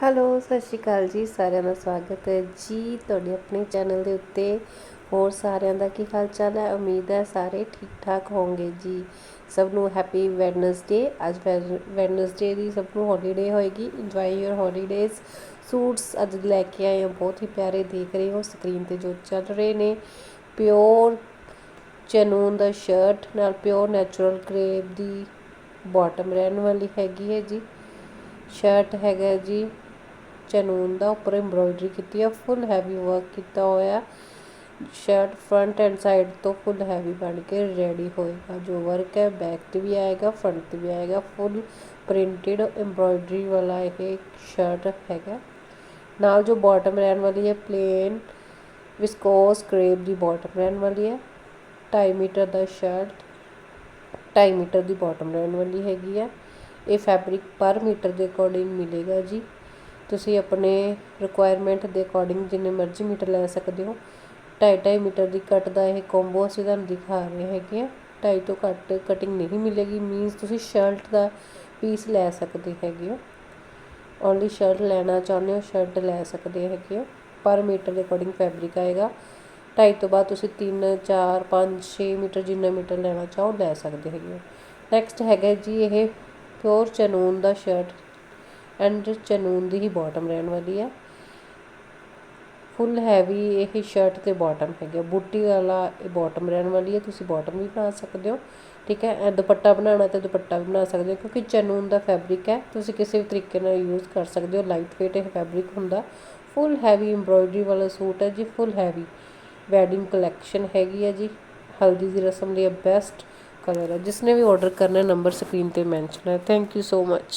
Hello, ਸਤਿ ਸ਼੍ਰੀ ਅਕਾਲ ਜੀ, ਸਾਰਿਆਂ ਦਾ ਸਵਾਗਤ ਹੈ ਜੀ ਤੁਹਾਡੇ ਆਪਣੇ ਚੈਨਲ ਦੇ ਉੱਤੇ। ਹੋਰ ਸਾਰਿਆਂ ਦਾ ਕੀ ਹਾਲ ਚਾਲ ਹੈ? ਉਮੀਦ ਹੈ ਸਾਰੇ ਠੀਕ ਠਾਕ ਹੋਣਗੇ ਜੀ। ਸਭ ਨੂੰ ਹੈਪੀ ਵੈਡਨਸਡੇ। ਅੱਜ ਵੈਡਨਸਡੇ ਦੀ ਸਭ ਨੂੰ ਹੌਲੀਡੇ ਹੋਏਗੀ। ਇੰਜੋਏ ਯੋਰ ਹੌਲੀਡੇਜ਼ ਸੂਟਸ ਅੱਜ ਲੈ ਕੇ ਆਏ ਹਾਂ, ਬਹੁਤ ਹੀ ਪਿਆਰੇ ਦੇਖ ਰਹੇ ਹੋ ਸਕਰੀਨ ਤੇ ਜੋ ਚੱਲ ਰਹੇ ਨੇ। ਪਿਓਰ ਚਨੂਨ ਦਾ ਸ਼ਰਟ ਨਾਲ ਪਿਓਰ ਨੈਚੁਰਲ ਕਰੇਪ ਦੀ ਬਾਟਮ ਰਹਿਣ ਵਾਲੀ ਹੈਗੀ ਹੈ ਜੀ। ਸ਼ਰਟ ਹੈਗਾ ਜੀ। ਚਨੂਨ ਦਾ ਉੱਪਰ ਐਮਬ੍ਰੋਇਡਰੀ ਕੀਤੀ ਹੈ ਫੁੱਲ ਹੈਵੀ ਵਰਕ ਕੀਤਾ ਹੋਇਆ। ਸ਼ਰਟ ਫਰੰਟ ਐਂਡ ਸਾਈਡ ਤੋਂ ਫੁੱਲ ਹੈਵੀ ਬਣ ਕੇ ਰੈਡੀ ਹੋਏਗਾ। ਜੋ ਵਰਕ ਹੈ ਬੈਕ ਤੇ ਵੀ ਆਏਗਾ ਫਰੰਟ ਤੇ ਵੀ ਆਏਗਾ। ਫੁੱਲ ਪ੍ਰਿੰਟਡ ਐਮਬ੍ਰੋਇਡਰੀ ਵਾਲਾ ਇਹ ਸ਼ਰਟ ਹੈਗਾ। ਨਾਲ ਜੋ ਬਾਟਮ ਰਹਿਣ ਵਾਲੀ ਹੈ ਪਲੇਨ ਵਿਸਕੋਸ ਕਰੇਪ ਦੀ ਬਾਟਮ ਰਹਿਣ ਵਾਲੀ ਹੈ। 2.5 ਮੀਟਰ ਦਾ ਸ਼ਰਟ 2.5 ਮੀਟਰ ਦੀ ਬਾਟਮ ਰਹਿਣ ਵਾਲੀ ਹੈਗੀ ਹੈ। ਇਹ ਫੈਬਰਿਕ ਪਰ ਮੀਟਰ ਦੇ ਅਕੋਰਡਿੰਗ ਮਿਲੇਗਾ ਜੀ। ਤੁਸੀਂ ਆਪਣੇ ਰਿਕੁਆਇਰਮੈਂਟ ਦੇ ਅਕੋਰਡਿੰਗ ਜਿੰਨੇ ਮਰਜ਼ੀ ਮੀਟਰ ਲੈ ਸਕਦੇ ਹੋ। 2.5 ਮੀਟਰ ਦੀ ਕੱਟ ਦਾ ਇਹ ਕੰਬੋ ਅਸੀਂ ਤੁਹਾਨੂੰ ਦਿਖਾ ਰਹੇ ਹੈਗੇ ਆ ਢਾਈ ਤੋਂ ਘੱਟ ਕਟਿੰਗ ਨਹੀਂ ਮਿਲੇਗੀ ਮੀਨਸ ਤੁਸੀਂ ਸ਼ਰਟ ਦਾ ਪੀਸ ਲੈ ਸਕਦੇ ਹੈਗੇ ਹੋ। ਓਨਲੀ ਸ਼ਰਟ ਲੈਣਾ ਚਾਹੁੰਦੇ ਹੋ ਸ਼ਰਟ ਲੈ ਸਕਦੇ ਹੈਗੇ ਹੋ। ਪਰ ਮੀਟਰ ਦੇ ਅਕੋਰਡਿੰਗ ਫੈਬਰਿਕ ਆਏਗਾ। ਢਾਈ ਤੋਂ ਬਾਅਦ ਤੁਸੀਂ 3 4 5 6 ਮੀਟਰ ਜਿੰਨਾ ਮੀਟਰ ਲੈਣਾ ਚਾਹੋ, ਲੈ ਸਕਦੇ ਹੈਗੇ ਹੋ। ਨੈਕਸਟ ਹੈਗਾ ਜੀ ਇਹ ਪਿਓਰ ਚਨੂਨ ਦਾ ਸ਼ਰਟ ਐਂਡ ਚਨੂਨ ਦੀ ਹੀ ਬਾਟਮ ਰਹਿਣ ਵਾਲੀ ਆ। ਫੁੱਲ ਹੈਵੀ ਇਹ ਸ਼ਰਟ ਤੇ ਬਾਟਮ ਹੈਗਾ ਬੂਟੀ ਵਾਲਾ ਇਹ ਬਾਟਮ ਰਹਿਣ ਵਾਲੀ ਹੈ ਤੁਸੀਂ ਬਾਟਮ ਵੀ ਬਣਾ ਸਕਦੇ ਹੋ। ਠੀਕ ਹੈ, ਇਹ ਦੁਪੱਟਾ ਬਣਾਉਣਾ ਤੇ ਦੁਪੱਟਾ ਵੀ ਬਣਾ ਸਕਦੇ ਹੋ, ਕਿਉਂਕਿ ਚਨੂਨ ਦਾ ਫੈਬਰਿਕ ਹੈ। ਤੁਸੀਂ ਕਿਸੇ ਵੀ ਤਰੀਕੇ ਨਾਲ ਯੂਜ਼ ਕਰ ਸਕਦੇ ਹੋ। ਲਾਈਟ ਵੇਟ ਇਹ ਫੈਬਰਿਕ ਹੁੰਦਾ। ਫੁੱਲ ਹੈਵੀ ਐਮਬ੍ਰੋਇਡਰੀ ਵਾਲਾ ਸੂਟ ਹੈ ਜੀ। ਫੁੱਲ ਹੈਵੀ ਵੈਡਿੰਗ ਕਲੈਕਸ਼ਨ ਹੈਗੀ ਹੈ ਜੀ। ਹਲਦੀ ਦੀ ਰਸਮ ਲਈ ਬੈਸਟ ਕਲਰ ਹੈ। ਜਿਸਨੇ ਵੀ ਆਰਡਰ ਕਰਨਾ ਨੰਬਰ ਸਕਰੀਨ ਤੇ ਮੈਂਸ਼ਨ ਹੈ। Thank you so much